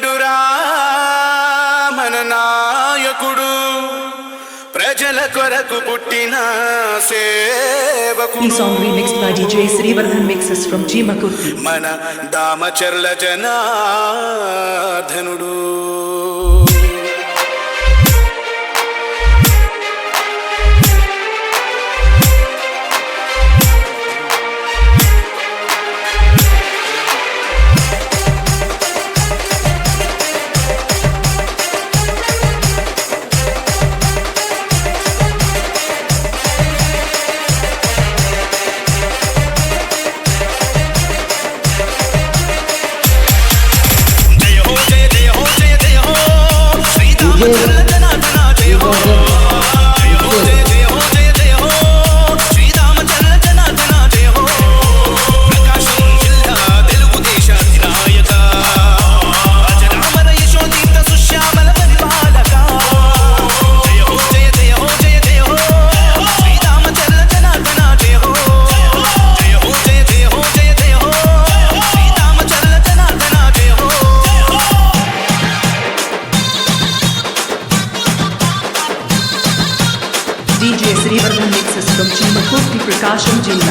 వచ్చాడురా మన నాయకుడు. ప్రజల కొరకు పుట్టిన సేవకుడు. మన దామచర్ల జనాధనుడు 搞升级。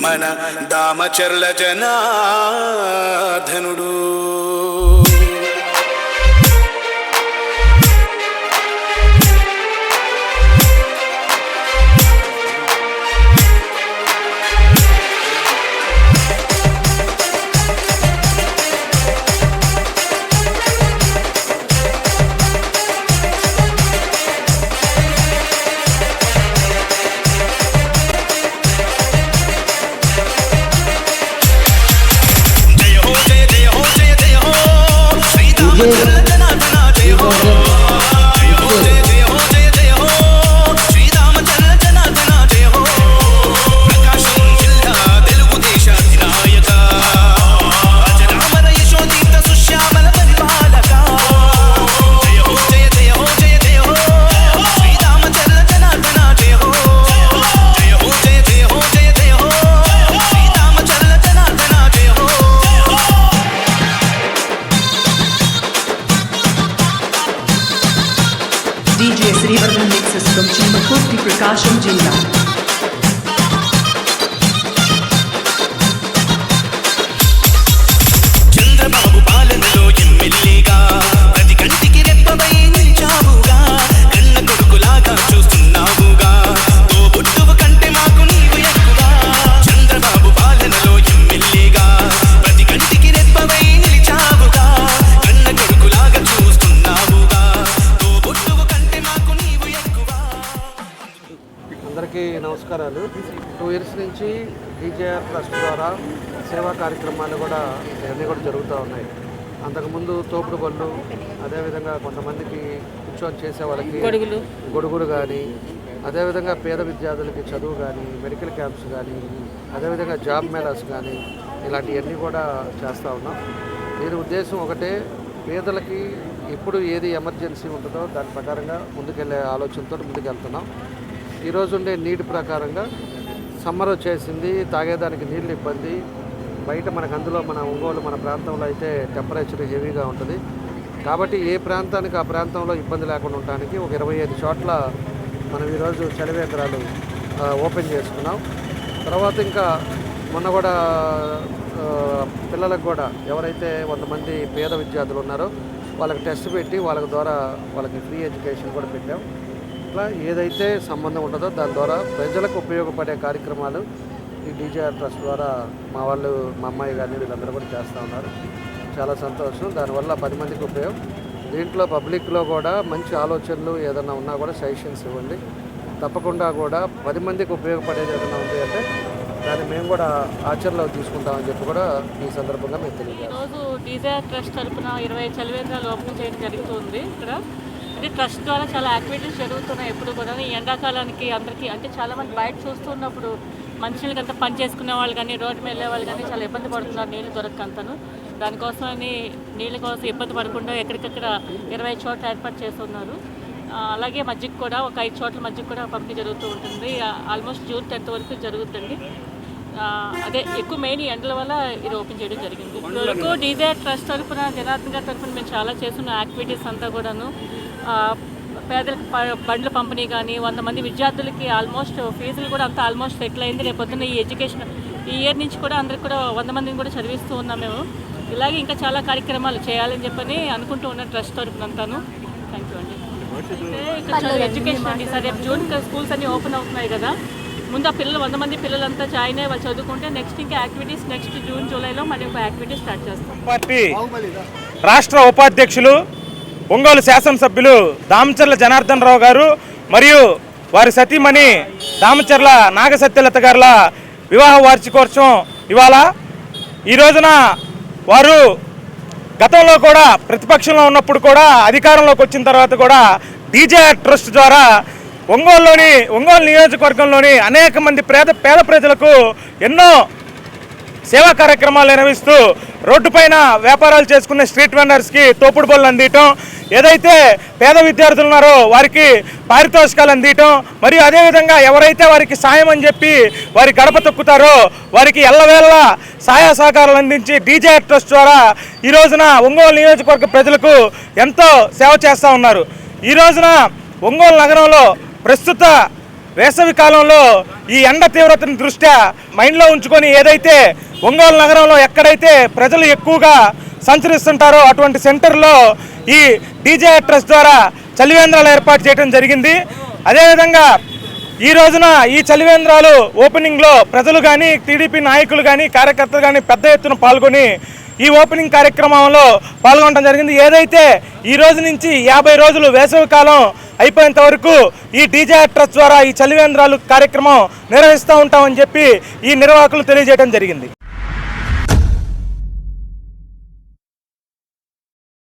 మన దామచర్ల జనాధనుడు నమస్కారాలు. టూ ఇయర్స్ నుంచి డీజేఆర్ ట్రస్ట్ ద్వారా సేవా కార్యక్రమాలు కూడా ఇవన్నీ కూడా జరుగుతూ ఉన్నాయి. అంతకుముందు తోపుడు బళ్ళు అదేవిధంగా కొంతమందికి కూర్చొని చేసే వాళ్ళకి గొడుగులు. గొడుగులు కానీ అదేవిధంగా పేద విద్యార్థులకి చదువు కానీ మెడికల్ క్యాంప్స్ కానీ అదేవిధంగా జాబ్ మేళాస్ కానీ ఇలాంటివన్నీ కూడా చేస్తూ ఉన్నాం. దీని ఉద్దేశం ఒకటే పేదలకి ఎప్పుడు ఏది ఎమర్జెన్సీ ఉంటుందో దాని ప్రకారంగా ముందుకెళ్ళే ఆలోచనతో ముందుకెళ్తున్నాం. ఈరోజు ఉండే నీటి ప్రకారంగా సమ్మర్ వచ్చేసింది తాగేదానికి నీళ్ళు ఇబ్బంది. బయట మనకు అందులో మన ఒంగోలు మన ప్రాంతంలో అయితే టెంపరేచర్ హెవీగా ఉంటుంది. కాబట్టి ఏ ప్రాంతానికి ఆ ప్రాంతంలో ఇబ్బంది లేకుండా ఉండడానికి ఒక ఇరవై ఐదు చోట్ల మనం ఈరోజు చలివేంద్రాలు ఓపెన్ చేసుకున్నాం. తర్వాత ఇంకా మొన్న కూడా పిల్లలకు కూడా ఎవరైతే వంద మంది పేద విద్యార్థులు ఉన్నారో వాళ్ళకి టెస్ట్ పెట్టి వాళ్ళ ద్వారా వాళ్ళకి ఫ్రీ ఎడ్యుకేషన్ కూడా పెట్టాం. పట్ల ఏదైతే సంబంధం ఉంటుందో దాని ద్వారా ప్రజలకు ఉపయోగపడే కార్యక్రమాలు ఈ డీజేఆర్ ట్రస్ట్ ద్వారా మా వాళ్ళు మా అమ్మాయి కానీ వీళ్ళందరూ కూడా చేస్తూ ఉన్నారు. చాలా సంతోషం. దానివల్ల పది మందికి ఉపయోగం. దీంట్లో పబ్లిక్లో కూడా మంచి ఆలోచనలు ఏదైనా ఉన్నా కూడా సజెషన్స్ ఇవ్వండి. తప్పకుండా కూడా పది మందికి ఉపయోగపడేది ఏదైనా ఉంది అంటే దాన్ని మేము కూడా ఆచరణలో తీసుకుంటామని చెప్పి కూడా ఈ సందర్భంగా మేము తెలియజేస్తాం. ఈరోజు డీజేఆర్ ట్రస్ట్ తరఫున ఇరవై చలివేంద్రాలు ఓపెన్ చేయడం జరుగుతుంది ఇక్కడ. అంటే ట్రస్ట్ ద్వారా చాలా యాక్టివిటీస్ జరుగుతున్నాయి ఎప్పుడు కూడా. ఈ ఎండాకాలానికి అందరికీ అంటే చాలా మంది బయట చూస్తున్నప్పుడు మనుషులకి అంతా పని చేసుకునే వాళ్ళు కానీ రోడ్డు మీద వెళ్ళే వాళ్ళు కానీ చాలా ఇబ్బంది పడుతున్నారు నీళ్ళు దొరకంతను దానికోసమని నీళ్ళ కోసం ఇబ్బంది పడకుండా ఎక్కడికక్కడ ఇరవై చోట్ల ఏర్పాటు చేస్తున్నారు. అలాగే మధ్యకి కూడా ఒక ఐదు చోట్ల మధ్యకి కూడా పంపిణీ జరుగుతూ ఉంటుంది. ఆల్మోస్ట్ జూన్ టెన్త్ వరకు జరుగుతుంది. అదే ఎక్కువ మెయిన్ ఎండల వల్ల ఇది ఓపెన్ చేయడం జరిగింది. ఇప్పటివరకు డీజే ట్రస్ట్ తరఫున జనార్దన్ గారి తరఫున మేము చాలా చేస్తున్న యాక్టివిటీస్ అంతా కూడాను పేదలకు ప- బండ్ల పంపిణీ కానీ వంద మంది విద్యార్థులకి ఆల్మోస్ట్ ఫీజులు కూడా అంతా ఆల్మోస్ట్ సెటిల్ అయింది. రేపు పొద్దున్న ఈ ఎడ్యుకేషన్ ఈ ఇయర్ నుంచి కూడా అందరికి కూడా వంద మందిని కూడా చదివిస్తూ ఉన్నాం మేము. ఇలాగే ఇంకా చాలా కార్యక్రమాలు చేయాలని చెప్పని అనుకుంటూ ఉన్న ట్రస్ట్ తరఫున అంతాను థ్యాంక్ యూ అండి. అయితే ఇక్కడ ఎడ్యుకేషన్ అండి. సార్ రేపు జూన్ స్కూల్స్ అన్ని ఓపెన్ అవుతున్నాయి కదా. ముందు ఆ పిల్లలు వంద మంది పిల్లలంతా జాయిన్ అయ్యి వాళ్ళు చదువుకుంటే నెక్స్ట్ ఇంకా యాక్టివిటీస్ నెక్స్ట్ జూన్ జూలైలో మళ్ళీ ఒక యాక్టివిటీ స్టార్ట్ చేస్తాం. పార్టీ రాష్ట్ర ఉపాధ్యక్షులు ఒంగోలు శాసనసభ్యులు దామచర్ల జనార్దన్ రావు గారు మరియు వారి సతీమణి దామచర్ల నాగసత్యలత గారుల వివాహ వార్షికోత్సవం ఇవాళ. ఈ రోజున వారు గతంలో కూడా ప్రతిపక్షంలో ఉన్నప్పుడు కూడా అధికారంలోకి వచ్చిన తర్వాత కూడా డీజే ట్రస్ట్ ద్వారా ఒంగోలులోని ఒంగోలు నియోజకవర్గంలోని అనేక మంది పేద పేద ప్రజలకు ఎన్నో సేవా కార్యక్రమాలు నిర్వహిస్తూ రోడ్డు పైన వ్యాపారాలు చేసుకునే స్ట్రీట్ వెండర్స్కి తోపుడు బళ్ళు అందియటం ఏదైతే పేద విద్యార్థులు ఉన్నారో వారికి పారితోషికాలు అందియటం మరియు అదేవిధంగా ఎవరైతే వారికి సాయం అని చెప్పి వారి గడప తొక్కుతారో వారికి ఎల్లవేళ సహాయ సహకారాలు అందించి డీజే ట్రస్ట్ ద్వారా ఈ రోజున ఒంగోలు నియోజకవర్గ ప్రజలకు ఎంతో సేవ చేస్తూ ఉన్నారు. ఈ రోజున ఒంగోలు నగరంలో ప్రస్తుత వేసవి కాలంలో ఈ ఎండ తీవ్రతను దృష్ట్యా మైండ్లో ఉంచుకొని ఏదైతే ఒంగోలు నగరంలో ఎక్కడైతే ప్రజలు ఎక్కువగా సంచరిస్తుంటారో అటువంటి సెంటర్లో ఈ డీజే ట్రస్ట్ ద్వారా చలివేంద్రాలు ఏర్పాటు చేయడం జరిగింది. అదేవిధంగా ఈ రోజున ఈ చలివేంద్రాలు ఓపెనింగ్లో ప్రజలు కానీ టీడీపీ నాయకులు కానీ కార్యకర్తలు కానీ పెద్ద ఎత్తున పాల్గొని ఈ ఓపెనింగ్ కార్యక్రమంలో పాల్గొనడం జరిగింది. ఏదైతే ఈ రోజు నుంచి యాభై రోజులు వేసవి కాలం అయిపోయేంత వరకు ఈ డీజే ట్రస్ట్ ద్వారా ఈ చలివేంద్రాలు కార్యక్రమం నిర్వహిస్తూ ఉంటామని చెప్పి ఈ నిర్వాహకులు తెలియజేయడం జరిగింది.